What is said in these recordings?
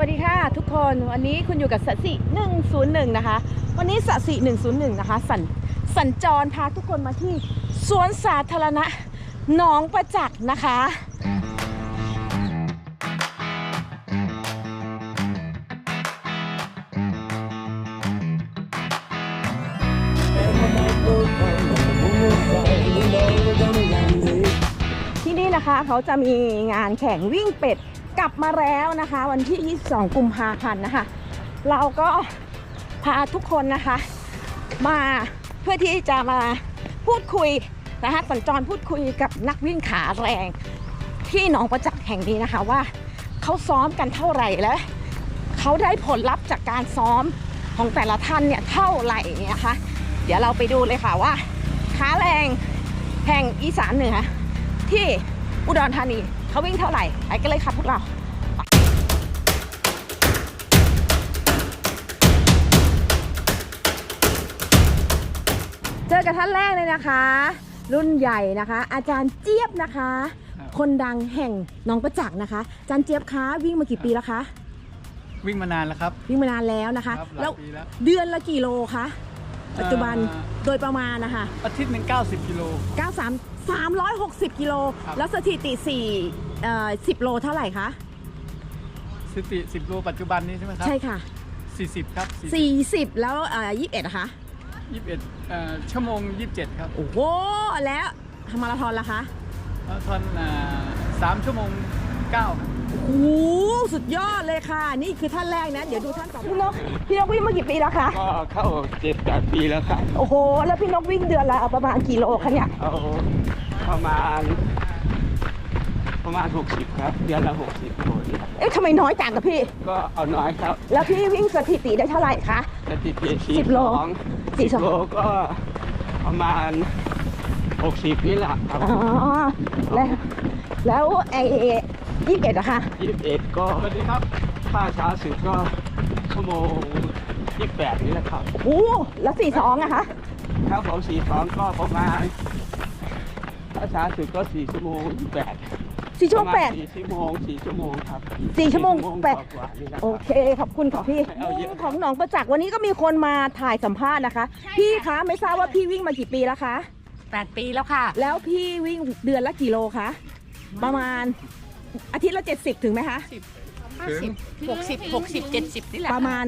สวัสดีค่ะทุกคนวันนี้คุณอยู่กับสัสิ101 นะคะ วันนี้สัสิ101 นะคะ สัญสัญจรพาทุกคนมาที่สวนสาธารณะหนองประจักษ์นะคะ ที่นี่นะคะเขาจะมีงานแข่งวิ่งเป็ด กลับมาแล้วนะคะ วันที่ 22 กุมภาพันธ์นะคะ เราก็พาทุกคนนะคะ มาเพื่อที่จะมาพูดคุยนะคะสัญจรพูดคุยกับนักวิ่งขาแรง ที่หนองประจักษ์แห่งนี้นะคะว่าเขาซ้อมกันเท่าไหร่และเขาได้ผลลัพธ์จากการซ้อมของแต่ละท่านเนี่ยเท่าไหร่เนี่ยนะคะ เดี๋ยวเราไปดูเลยค่ะว่าขาแรงแห่งอีสานเหนือที่อุดรธานี เขาวิ่งเท่าไหร่ไปกันเลยค่ะพวกเราเจอกับท่านแรกเลยนะคะ รุ่นใหญ่นะคะ อาจารย์เจี๊ยบนะคะ คนดังแห่งหน้องประจักษ์นะคะอาจารย์เจี๊ยบคะวิ่งมากี่ปีแล้วคะวิ่งมานานแล้วครับ วิ่งมานานแล้วนะคะครับหแล้ลายวปีแล้ว เดือนละกี่โลคะปัจจุบันเอ่อโดยประมาณนะคะอาทิตย์หนึ่ง90กิโล 93 360 กิโล ครับ แล้วสถิติ4เอ่อ10 โลเท่าไหร่คะ สถิติ10โลปัจจุบันนี้ใช่ไหมครับใช่ค่ะ40 ครับ40 แล้วเอ่อ21นะคะ 21เอ่อชั่วโมง 27 ครับโอ้โห แล้วมาราธอนล่ะคะ มาราธอนอ่าสามชั่วโมง9ครับ โอ้โหสุดยอดเลยค่ะ นี่คือท่านแรกนะ เดี๋ยวดูท่านต่อไปพี่นกพี่นกวิ่งมากี่ปีแล้วคะ ก็เข้าเจ็ดแปดปีแล้วครับโอ้โห แล้วพี่นกวิ่งเดือนละประมาณกี่โลคะเนี่ย เอาประมาณ ประมาณ60ครับ เดือนละ60คนเอ๊ะทำไมน้อยจังกับพี่ ก็เอาน้อยครับแล้วพี่วิ่งสถิติได้เท่าไหร่คะ สถิติสิบโลสิบ42โลก็ประมาณ60นี่แหละครับ อ๋อ แล้วแล้วไอ้ ยี่สิบเอ็ดอะคะ21ก็สวัสดีครับถ้าช้าสุดก็ชั่วโมง28นี่แหละครับ โอ้โหแล้วสี่สองอะคะถ้าผม42ก็ประมาณถ้าช้าสุดก็4ชั่วโมง28สี่ชั่วโมงแปด4ชั่วโมง4ชั่วโมงครับสี่ชั่วโมงแปดกว่าๆนี่แหละครับโอเคขอบคุณค่ะพี่เอาเยอะของหนองประจักษ์วันนี้ก็มีคนมาถ่ายสัมภาษณ์นะคะ พี่คะไม่ทราบว่าพี่วิ่งมากี่ปีแล้วคะแปดปีแล้วค่ะ แล้วพี่วิ่งเดือนละกี่โลคะประมาณ อาทิตย์ละ 70 ถึงไหมคะห้าสิบหกสิบหกสิบเจ็ดสิบนี่แหละประมาณ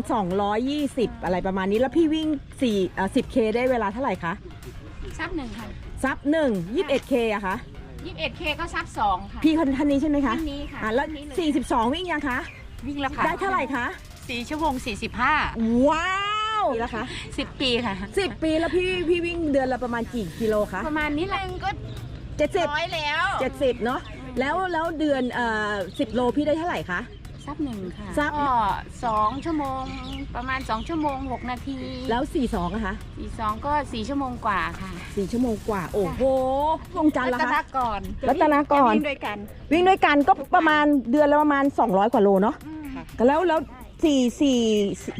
220 อะไรประมาณนี้แล้วพี่วิ่ง4เอ่อ 10K ได้เวลาเท่าไหร่คะซับหนึ่งค่ะซับ1 21K อะคะยี่สิบเอ็ดเคก็ซับสองค่ะ พี่คนท่านนี้ใช่ไหมคะท่านนี้ค่ะอะแล้ว ท่านนี้เลย 42 วิ่งยังคะ วิ่งแล้วค่ะได้เท่าไหร่คะสี่ชั่วโมงสี่สิบห้าว้าวแล้วคะ สิบปีค่ะ 10 ปีแล้วพี่พี่วิ่งเดือนละประมาณกี่กิโลคะประมาณนี้แหละก็70 ร้อยแล้ว 70 เนาะ แล้วแล้วเดือนเอ่อ10โลพี่ได้เท่าไหร่คะ ซับหนึ่งค่ะซับ ก็สองชั่วโมง ประมาณสองชั่วโมงหกนาทีแล้ว42อะคะสี่สองก็สี่ชั่วโมงกว่าค่ะ4ชั่วโมงกว่า โอ้โหวงจันทร์ละรัตคะ นากรรัตนากร จะวิ่งด้วยกันวิ่งด้วยกันก็ประมาณเดือนละประมาณ 200 กว่าโลเนาะก็แล้วแล้วสี่สี่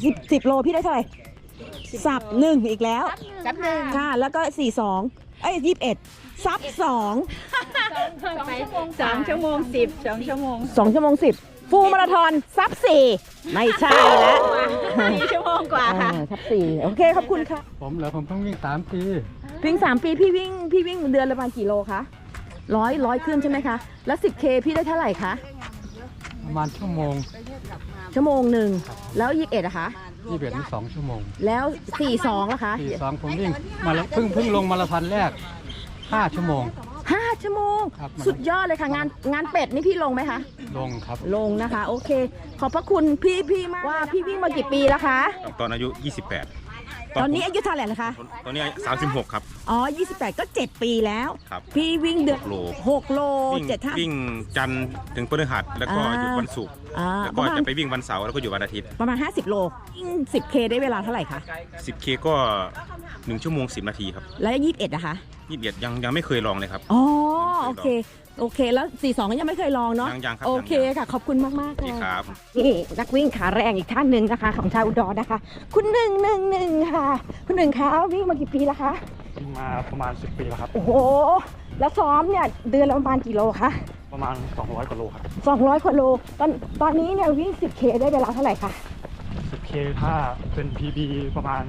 สิบสิบโลพี่ได้เท่าไหร่สับหนึ่งอีกแล้ว ซับหนึ่งค่ะ แล้วก็สี่สองเอ้ยยี่สิบเอ็ด ซับสองสองชั่วโมงสิบสองชั่วโมงสองชั่วโมงสิบฟูลมาราธอนซับสี่ไม่ใช่แล้วสี่ชั่วโมงกว่าค่ะอ่าซับสี่โอเคขอบคุณค่ะ ผมเหรอผมเพิ่งวิ่ง3ปีวิ่งสามปีพี่วิ่งพี่วิ่งเดือนละประมาณกี่โลคะร้อยร้อยขึ้นใช่ไหมคะ แล้วสิบเคพี่ได้เท่าไหร่คะประมาณชั่วโมง ชั่วโมงหนึ่งแล้วยี่สิบเอ็ดอะคะ21ถึง2ชั่วโมง แล้วสี่สองอะคะ42ผมวิ่งมาแล้วเพิ่งเพิ่งลงมาราธอนแรก 5 ชั่วโมง ห้าชั่วโมง ครับ สุดยอดเลยค่ะ งานงานเป็ดนี่พี่ลงไหมคะ ลงครับ ลงนะคะ โอเค ขอบพระคุณพี่พี่มากว่าพี่วิ่งมากี่ปีแล้วคะตอนอายุ 28ตอนนี้อายุเท่าไหร่นะคะ ผมตอนนี้36 ครับ อ๋อ 28 ก็ 7 ปีแล้ว ครับ พี่วิ่งเดือนโล 6โลวิ่งเจ็ดท่า วิ่งจันทร์ถึงพฤหัสแล้วก็อ่าหยุดวันศุกร์อ่าแล้วปก็ระมาณ จะไปวิ่งวันเสาร์แล้วก็อยู่วันอาทิตย์ ประมาณ 50 โลวิ่ง 10K ได้เวลาเท่าไหร่คะ 10K ก็ 1 ชั่วโมง 10 นาทีครับแล้ว21นะคะ21ยังยังไม่เคยลองเลยครับ อ๋อโอเคโอเค แล้ว42ก็ยังไม่เคยลองเนาะยังยังครับโอเคยังค่ะ ขอบคุณมากมากๆนี่ค่ะครับนี่นักวิ่งขาแรงอีกท่านหนึ่งนะคะ ของชาวอุดรนะคะ คุณหนึ่งหนึ่งหนึ่งค่ะ คุณหนึ่งคะวิ่งมากี่ปีแล้วคะมาประมาณ 10 ปีแล้วครับ โอ้โห แล้วซ้อมเนี่ยเดือนละประมาณกี่โลคะประประมาณ 200กว่าโลครับ200กว่าโลตอนตอนนี้เนี่ยวิ่ง 10K ได้เวลาเท่าไหร่คะ 10K ถ้าเป็น PB ประมาณ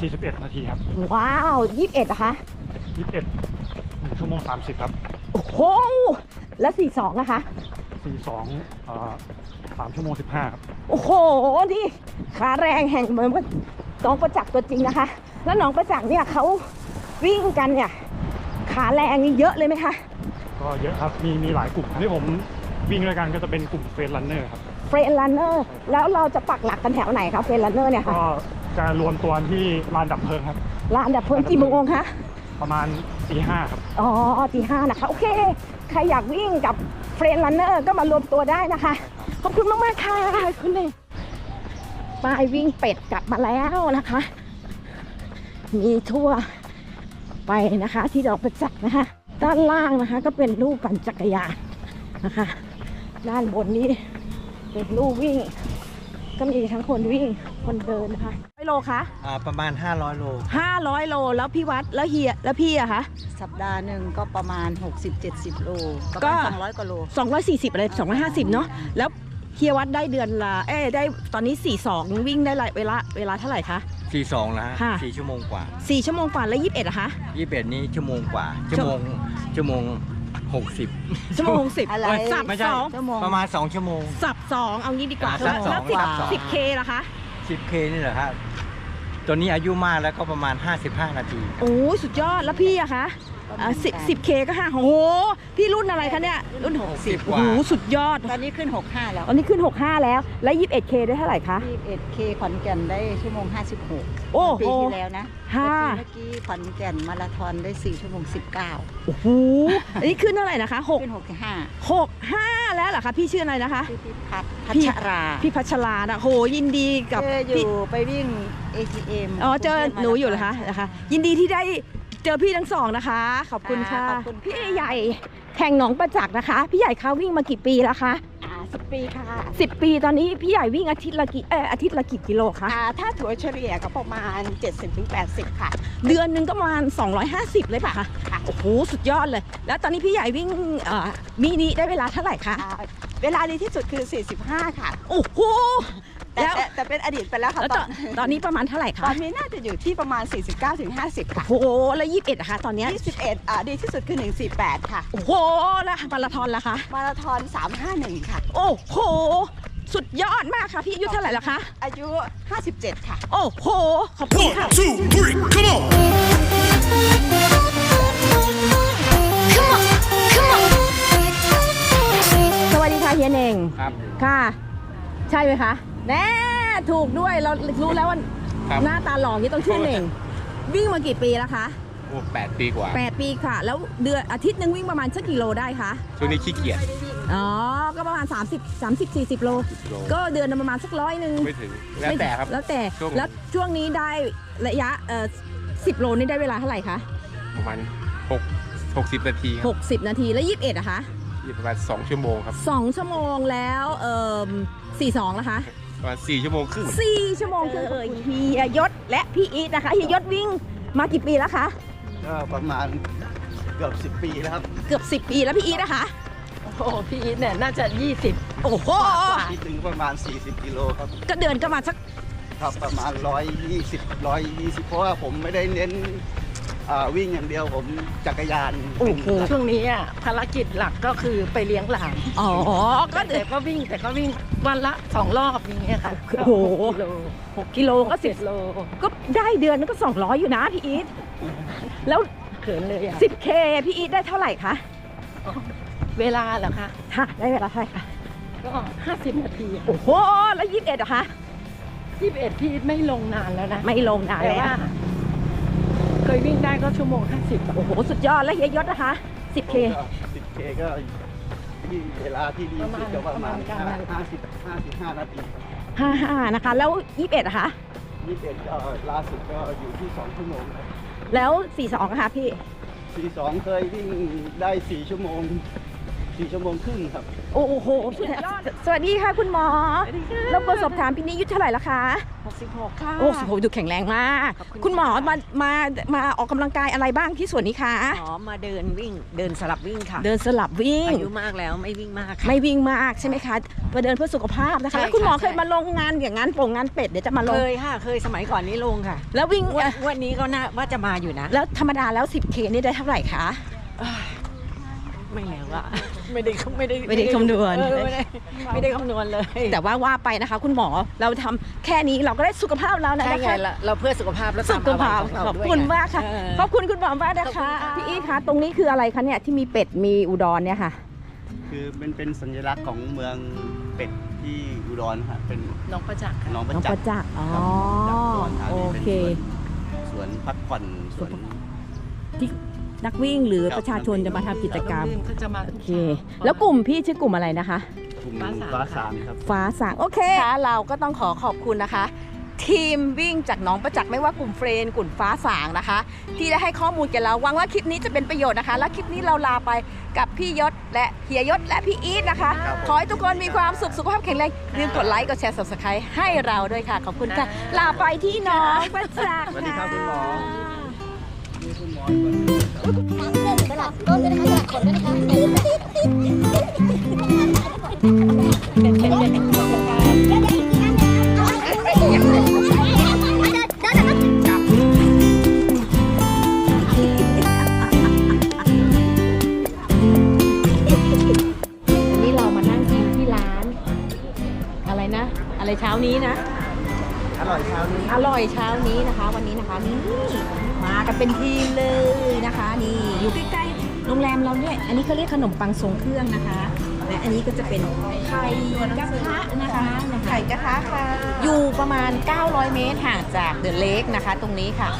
41 นาทีครับ ว้าว21นะคะ21 1ชั่วโมง 30 ครับ โอ้โหแล้ว42นะคะ 42เอ่อ3ชั่วโมง 15 ครับ โอ้โห นี่ขาแรงแห่งเหมือนว่าน้องประจักษ์ตัวจริงนะคะ แล้วน้องประจักษ์เนี่ยเขาวิ่งกันเนี่ย ขาแรงนี่เยอะเลยไหมคะ ก็เยอะครับ มีมีหลายกลุ่มที่ผมวิ่งด้วยกันก็จะเป็นกลุ่มเฟรนรันเนอร์ครับ เฟรนลันเนอร์ แล้วเราจะปักหลักกันแถวไหนคะเฟรนลันเนอร์เนี่ยค่ะ ก็ จะรวมตัวที่ลานดับเพลิงครับ ลานดับเพลิงกี่โมงคะประมาณตีห้าครับ อ๋อตีห้านะคะ โอเค ใครอยากวิ่งกับเฟรนลันเนอร์ก็มารวมตัวได้นะคะ ขอบคุณมาก ๆ ค่ะ คุณเลยป้ายวิ่งเป็ดกลับมาแล้วนะคะ มีทั่วไปนะคะ ที่ดอกประจักษ์นะคะ ด้านล่างนะคะ ก็เป็นลูกปั่นจักรยานนะคะ ด้านบนนี้เป็นลูกวิ่ง ก็มีทั้งคนวิ่งคนเดินนะคะไม่โลคะอ่าประมาณ 500 โล 500 โลแล้วพี่วัดแล้วเฮียแล้วพี่อะคะ สัปดาห์หนึ่งก็ประมาณ 60-70 โลประก็มาณ200กว่าโล 240 อะไร 250 เนาะแล้วเฮียวัดได้เดือนละเอ้ยได้ตอนนี้ 42 วิ่งได้เวลาเวลาเท่าไหร่คะ 42แล้วฮะค่ะ 4ชั่วโมงกว่า 4 ชั่วโมงกว่าแล้ว 21อะคะ 21 นี้ชั่วโมงกว่า ชั่ชั่ววโมงชั่วโมง 60ชั่วโมง10อะไร สับไม่ใช่ สองชั่วโมง ประมาณ 2 ชั่วโมง สับสองเอางี้ดีกว่าอ่าสับสองแล้วสิบสับสอง สิบเคละคะ 10K นี่แหละครับตัวนี้อายุมากแล้วก็ประมาณ 55 นาที โอ้ยสุดยอดแล้วพี่อะคะ สิบสิบเคก็ห้าโอ้โหพี่รุ่นอะไรคะเนี่ยรุ่น60โอ้กว่าโหสุดยอดตอนนี้ขึ้น 65 แล้วตอนนี้ขึ้น 65 แล้ว แล้ว 21K ได้เท่าไหร่คะ 21 k ขอนแก่นได้ชั่วโมง 56โอ้โหปีที่แล้วนะห้า แต่ปีเมื่อกี้ขอนแก่นมาราธอนได้ 4 ชั่วโมง 19 โอ้โหอันนี้ขึ้นเท่าไหร่นะคะหกขึ้น 65หกห้าแล้วเหรอคะพี่ชื่ออะไรนะคะ พี่พิพัฒน์พัพี่ชราพี่พัชรานะโหยินดีกับเจออพี่ยู่ไปวิ่ง ATM อ๋อเจอหนูอยู่เหรอคะนะคะ ยินดีที่ได้ เจอพี่ทั้งสองนะคะ ขอบคุณค่ะขอบคุณค่ะ พี่ใหญ่แข่งหนองประจักษ์นะคะ พี่ใหญ่เขาวิ่งมากี่ปีแล้วคะอ่าสิบปีค่ะสิบปีตอนนี้พี่ใหญ่วิ่งอาทิตย์ละกี่เอออาทิตย์ละกี่กิโลคะอ่าถ้าถัวเฉลี่ยก็ประมาณ 70-80 ค่ะ เดือนหนึ่งก็ประมาณ 250 เลยป่ะคะค่ะ โอ้โหสุดยอดเลย แล้วตอนนี้พี่ใหญ่วิ่งเอ่อมินิได้เวลาเท่าไหร่คะอ่า เวลาดีที่สุดคือ 45 ค่ะ โอ้โหแต่แล้วแต่แต่เป็นอดีตไปแล้วค่ะแล้วตตออนนตอนนี้ประมาณเท่าไหร่ตคะอนนี้น่าจะอยู่ที่ประมาณ 49-50 ค่ะ โอ้โหแล้วยี่สิบเอ็ดอะคะตอนเนี้ย21อ่าดีที่สุดคือ 148 ค่ะ โอ้โหแล้วมาราธอนล่ะคะ มาราธอน 351 ค่ะ โอ้โห สุดยอดมากค่ะพี่อายุเท่าไหร่ละคะ อายุ 57 ค่ะ โอ้โห ขอบคุณค่ะ One, two, three, come on! สวัสดีค่ะเฮียเน่งครับ ค่ะ ใช่ไหมคะแน่ถูกด้วยเรารู้แล้วว่าครับหน้าตาหล่ออย่างนี้ต้องชื่อเน่งวิ่งมากี่ปีแล้วคะโอ้แปดปีกว่า8ปีค่ะ แล้วเดือนอาทิตย์หนึ่งวิ่งประมาณสักกิโลได้คะช่วงนี้ขี้เกียจอ๋อก็ประมาณ 30 30 40 โล โลก็เดือนละประมาณสักร้อยหนึ่งไม่ถึง แล้วแต่ครับ แล้วแต่ช่วง แล้วช่วงนี้ได้ระยะเอ่อ10โลนี่ได้เวลาเท่าไหร่คะประมาณหกหกสิบนาทีครับ 60 นาทีแล้ว 21อะคะ อยู่ประมาณสองชั่วโมงครับ2ชั่วโมงแล้วเอ่อ42นะคะประมาณสี่ชั่วโมงครึ่ง4ชั่วโมงคือเฮียยศและพี่อีทนะคะเฮียยศวิ่งมากี่ปีแล้วคะ ก็ประมาณเกือบ 10 ปีแล้วครับเกือบ 10 ปีแล้วพี่อีทนะคะ โอ้โหพี่อีทเนี่ยน่าจะ 20 โอ้โหที่ถึงประมาณ 40 กิโลครับ ก็เดินก็มาสัก ครับประมาณ 120 120 เพราะว่าผมไม่ได้เน้น อ่าวิ่งอย่างเดียวผมจักรยานโอ้โหช่วงนี้อะภารกิจหลักก็คือไปเลี้ยงหลานอ๋อ ก็เดิแต่นก็วิ่งแต่ก็วิ่งวันละสองรอบอย่างเงี้ยค่ะโอ้โห กิโล6กิโลก็เจ็ดโล10ก็ได้เดือนนึงก็ 200 อยู่นะพี่อีทแล้ว เขินเลยอะ 10K พี่อีทได้เท่าไหร่คะเวลาเหรอคะ ค่ะได้เวลาเท่าไหร่คะก็50นาทีอะโอ้โห แล้ว 21อะคะ21พี่ไม่ลงนานแล้วนะ ไม่ลงนานแต่แล้วว่าเค ยวิ่งได้ก็ชั่วโมง 50อะโอ้โห สุดยอดแล้วเฮียยศนะคะ 10K ก็ 10K ก็ที่เวลาที่ดีสุดก็ประมาณ50 55นาที55นะคะ แล้ว 21อะคะ21ก็ล่าสุดก็อยู่ที่2ชั่วโมงครับแล้ว 42อะคะพี่42เคยวิ่งได้4ชั่วโมง สี่ชั่วโมงครึ่งครับ โอ้โหสวัสดีค่ะคุณหมอเราประสอบถามพี่นี้อายุเท่าไหร่แล้วคะ66ค่ะโอ้โหดูแข็งแรงมากขอบคุณคุณหมอมามามาออกกำลังกายอะไรบ้างที่ส่วนนี้คะหมอมาเดินวิ่งเดินสลับวิ่งค่ะ เดินสลับวิ่งอายุมากแล้วไม่วิ่งมากค่ะไม่วิ่งมากใช่ไหมคะมาเดินเพื่อสุขภาพนะคะใช่แล้วคุณหมอค่ะเคยมาลงงานอย่างงานโปร่งงานเป็ดเดี๋ยวจะมาลเคงยค่ะ เคยสมัยก่อนนี้ลงค่ะ แล้ววิ่งวันเอ่อวันนี้ก็น่าว่าจะมาอยู่นะ แล้วธรรมดาแล้ว 10K นี่ได้เท่าไหร่คะ ไม่แล้วอะไม่ได้ไม่ได้ไม่ได้คำนวณ เออไม่ได้ไม่ได้คำนวณเลย แต่ว่าว่าไปนะคะ คุณหมอเราทำแค่นี้เราก็ได้สุขภาพแล้วนะใช่นะไงคะล่ะเราเพื่อสุขภาพแล้วสุขภาพตมขเรอบด้วยคุณไงมากค่ะเออขอบคุณคุณหมอมากนะคะขอบคุณค่ะพี่อีทคะตรงนี้คืออะไรคะเนี่ยที่มีเป็ดมีอุดรเนี่ยค่ะ คือเป็นเป็นสัญลักษณ์ของเมืองเป็ดที่อุดรฮะเป็นน้องประจักษ์ค่ะหน้องประน้องจัปกระษ์จักษ์อ๋อจากอุดรธาโอนีเป็นเค สวนสวนพักผ่อนสวนที่ นักวิ่งหรือประชาชนจะมาทำกิจกรรมเขาจะมาโอเคแล้วกลุ่มพี่ชื่อกลุ่มอะไรนะคะ กลุ่มฟ้าสางฟ้าสามครับ ฟ้าสางโอเคเราก็ต้องขอขอบคุณนะคะ ทีมวิ่งจากหน้องประจักษ์ไม่ว่ากลุ่มเฟรนกลุ่มฟ้าสางนะคะ ที่ได้ให้ข้อมูลแก่เราหวังว่าคลิปนี้จะเป็นประโยชน์นะคะ และคลิปนี้เราลาไปกับพี่ยศและเฮียยศและพี่อีทนะคะครับผมขอให้ทุกคนมีความสุขสุขภาพแข็งแรงอย่าลืมกดไลค์กดแชร์ subscribe ให้เราด้วยค่ะ ขอบคุณค่ะ ลาไปที่หน้องประจักษ์ สวัสดีครับคุณหมอ นี่คุณหมอ น้ำเสลับต้นด้วยนะคะสลับขนด้วยนะคะ นี้นะคะ วันนี้นะคะนี่มากันเป็นทีมเลยนะคะ นี่อยู่ใกล้ๆโรงแรมเราเนี่ยอันนี้เขาเรียกขนมปังทรงเครื่องนะคะ และอันนี้ก็จะเป็นไข่กระทะนะคะไข่กระทะค่ะ อยู่ประมาณ 900 เมตรห่างจากเดอะเลกนะคะ ตรงนี้ค่ะ